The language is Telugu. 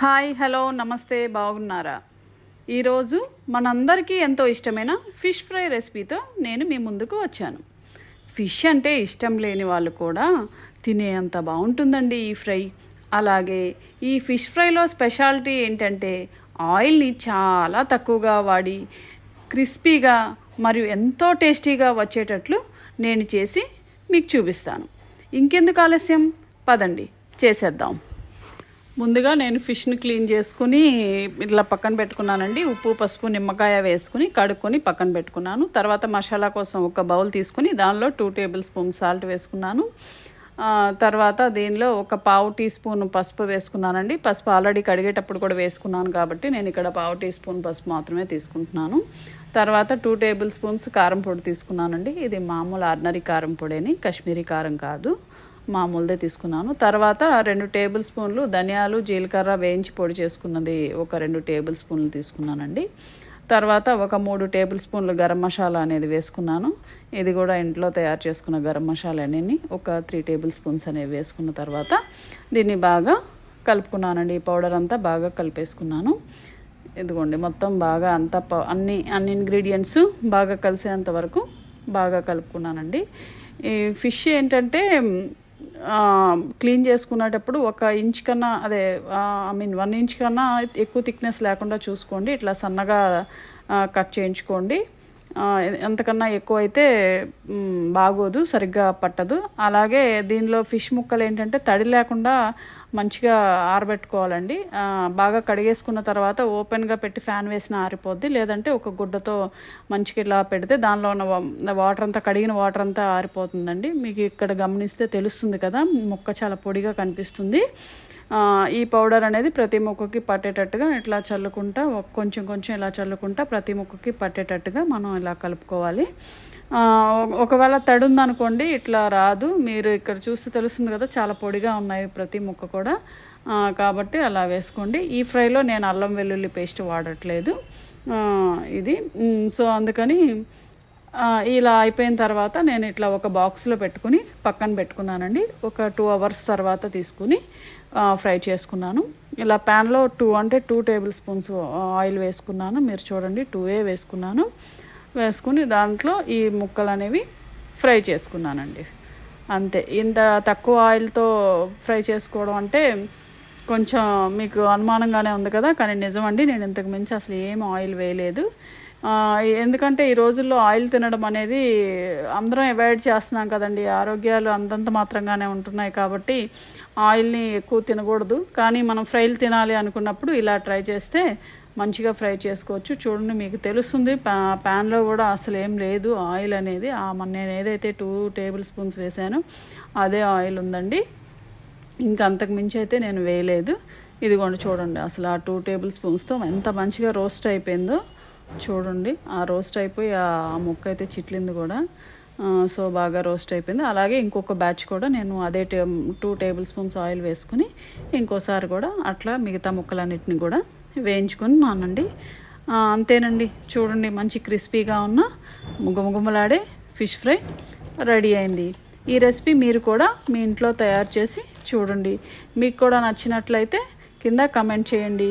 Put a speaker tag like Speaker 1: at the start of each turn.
Speaker 1: హాయ్ హలో నమస్తే బాగున్నారా? ఈరోజు మనందరికీ ఎంతో ఇష్టమైన ఫిష్ ఫ్రై రెసిపీతో నేను మీ ముందుకు వచ్చాను. ఫిష్ అంటే ఇష్టం లేని వాళ్ళు కూడా తినేంత బాగుంటుందండి ఈ ఫ్రై. అలాగే ఈ ఫిష్ ఫ్రైలో స్పెషాలిటీ ఏంటంటే ఆయిల్ని చాలా తక్కువగా వాడి క్రిస్పీగా మరియు ఎంతో టేస్టీగా వచ్చేటట్లు నేను చేసి మీకు చూపిస్తాను. ఇంకెందుకు ఆలస్యం? పదండి చేసేద్దాం. ముందుగా నేను ఫిష్ని క్లీన్ చేసుకుని ఇట్లా పక్కన పెట్టుకున్నానండి. ఉప్పు పసుపు నిమ్మకాయ వేసుకుని కడుక్కొని పక్కన పెట్టుకున్నాను. తర్వాత మసాలా కోసం ఒక బౌల్ తీసుకుని దానిలో టూ టేబుల్ స్పూన్ సాల్ట్ వేసుకున్నాను. తర్వాత దీనిలో ఒక పావు టీ స్పూన్ పసుపు వేసుకున్నానండి. పసుపు ఆల్రెడీ కడిగేటప్పుడు కూడా వేసుకున్నాను కాబట్టి నేను ఇక్కడ పావు టీ స్పూన్ పసుపు మాత్రమే తీసుకుంటున్నాను. తర్వాత టూ టేబుల్ స్పూన్స్ కారం పొడి తీసుకున్నానండి. ఇది మామూలు ఆర్డినరీ కారం పొడేని కాశ్మీరీ కారం కాదు. మామూలుదే తీసుకున్నాను. తర్వాత రెండు టేబుల్ స్పూన్లు ధనియాలు జీలకర్ర వేయించి పొడి చేసుకున్నది ఒక రెండు టేబుల్ స్పూన్లు తీసుకున్నానండి. తర్వాత ఒక మూడు టేబుల్ స్పూన్లు గరం మసాలా అనేది వేసుకున్నాను. ఇది కూడా ఇంట్లో తయారు చేసుకున్న గరం మసాలా అనేది ఒక త్రీ టేబుల్ స్పూన్స్ అనేవి వేసుకున్న తర్వాత దీన్ని బాగా కలుపుకున్నానండి. ఈ పౌడర్ అంతా బాగా కలిపేసుకున్నాను. ఇదిగోండి మొత్తం బాగా అంతా ప- అన్ని అన్ని ఇంగ్రీడియంట్స్ బాగా కలిసేంత వరకు బాగా కలుపుకున్నానండి. ఈ ఫిష్ ఏంటంటే క్లీన్ చేసుకునేటప్పుడు ఒక ఇంచ్ కన్నా అదే ఐ మీన్ వన్ ఇంచ్ కన్నా ఎక్కువ థిక్నెస్ లేకుండా చూసుకోండి. ఇట్లా సన్నగా కట్ చేయించుకోండి. ఎంతకన్నా ఎక్కువ అయితే బాగోదు సరిగ్గా పట్టదు. అలాగే దీనిలో ఫిష్ ముక్కలు ఏంటంటే తడి లేకుండా మంచిగా ఆరబెట్టుకోవాలండి. బాగా కడిగేసుకున్న తర్వాత ఓపెన్గా పెట్టి ఫ్యాన్ వేసిన ఆరిపోద్ది. లేదంటే ఒక గుడ్డతో మంచిగా ఇలా పెడితే దానిలో ఉన్న వాటర్ అంతా కడిగిన వాటర్ అంతా ఆరిపోతుందండి. మీకు ఇక్కడ గమనిస్తే తెలుస్తుంది కదా ముక్క చాలా పొడిగా కనిపిస్తుంది. ఈ పౌడర్ అనేది ప్రతి ముక్కకి పట్టేటట్టుగా ఇట్లా చల్లుకుంటా కొంచెం కొంచెం ఇలా చల్లుకుంటా ప్రతి ముక్కకి పట్టేటట్టుగా మనం ఇలా కలుపుకోవాలి. ఒకవేళ తడి ఉందనుకోండి ఇట్లా రాదు. మీరు ఇక్కడ చూస్తే తెలుస్తుంది కదా చాలా పొడిగా ఉన్నాయి ప్రతి ముక్క కూడా. కాబట్టి అలా వేసుకోండి. ఈ ఫ్రైలో నేను అల్లం వెల్లుల్లి పేస్ట్ వాడట్లేదు. ఇది. సో అందుకని ఇలా అయిపోయిన తర్వాత నేను ఇట్లా ఒక బాక్స్లో పెట్టుకుని పక్కన పెట్టుకున్నానండి. ఒక టూ అవర్స్ తర్వాత తీసుకుని ఫ్రై చేసుకున్నాను. ఇలా ప్యాన్లో టూ అంటే టూ టేబుల్ స్పూన్స్ ఆయిల్ వేసుకున్నాను. మీరు చూడండి టూ ఏ వేసుకున్నాను. వేసుకుని దాంట్లో ఈ ముక్కలు అనేవి ఫ్రై చేసుకున్నానండి. అంతే. ఇంత తక్కువ ఆయిల్తో ఫ్రై చేసుకోవడం అంటే కొంచెం మీకు అనుమానంగానే ఉంది కదా కానీ నిజమండి నేను ఇంతకు మించి అసలు ఏం ఆయిల్ వేయలేదు. ఎందుకంటే ఈ రోజుల్లో ఆయిల్ తినడం అనేది అందరం అవాయిడ్ చేస్తున్నాం కదండి. ఆరోగ్యాలు అంతంత మాత్రంగానే ఉంటున్నాయి కాబట్టి ఆయిల్ని ఎక్కువ తినకూడదు. కానీ మనం ఫ్రైలు తినాలి అనుకున్నప్పుడు ఇలా ట్రై చేస్తే మంచిగా ఫ్రై చేసుకోవచ్చు. చూడండి మీకు తెలుస్తుంది పా ప్యాన్లో కూడా అసలు ఏం లేదు ఆయిల్ అనేది. నేను ఏదైతే టూ టేబుల్ స్పూన్స్ వేసానో అదే ఆయిల్ ఉందండి. ఇంకా అంతకు మించి అయితే నేను వేయలేదు. ఇదిగోండి చూడండి అసలు ఆ టూ టేబుల్ స్పూన్స్తో ఎంత మంచిగా రోస్ట్ అయిపోయిందో. చూడండి. ఆ రోస్ట్ అయిపోయి ఆ ముక్క అయితే చిట్లింది కూడా. సో బాగా రోస్ట్ అయిపోయింది. అలాగే ఇంకొక బ్యాచ్ కూడా నేను అదే టే టూ టేబుల్ స్పూన్స్ ఆయిల్ వేసుకుని ఇంకోసారి కూడా అట్లా మిగతా ముక్కలన్నిటిని కూడా వేయించుకున్నానండి ఆ, అంతేనండి. చూడండి మంచి క్రిస్పీగా ఉన్న ముగ్గముగుమ్మలాడే ఫిష్ ఫ్రై రెడీ అయింది. ఈ రెసిపీ మీరు కూడా మీ ఇంట్లో తయారు చేసి చూడండి. మీకు కూడా నచ్చినట్లయితే కింద కమెంట్ చేయండి.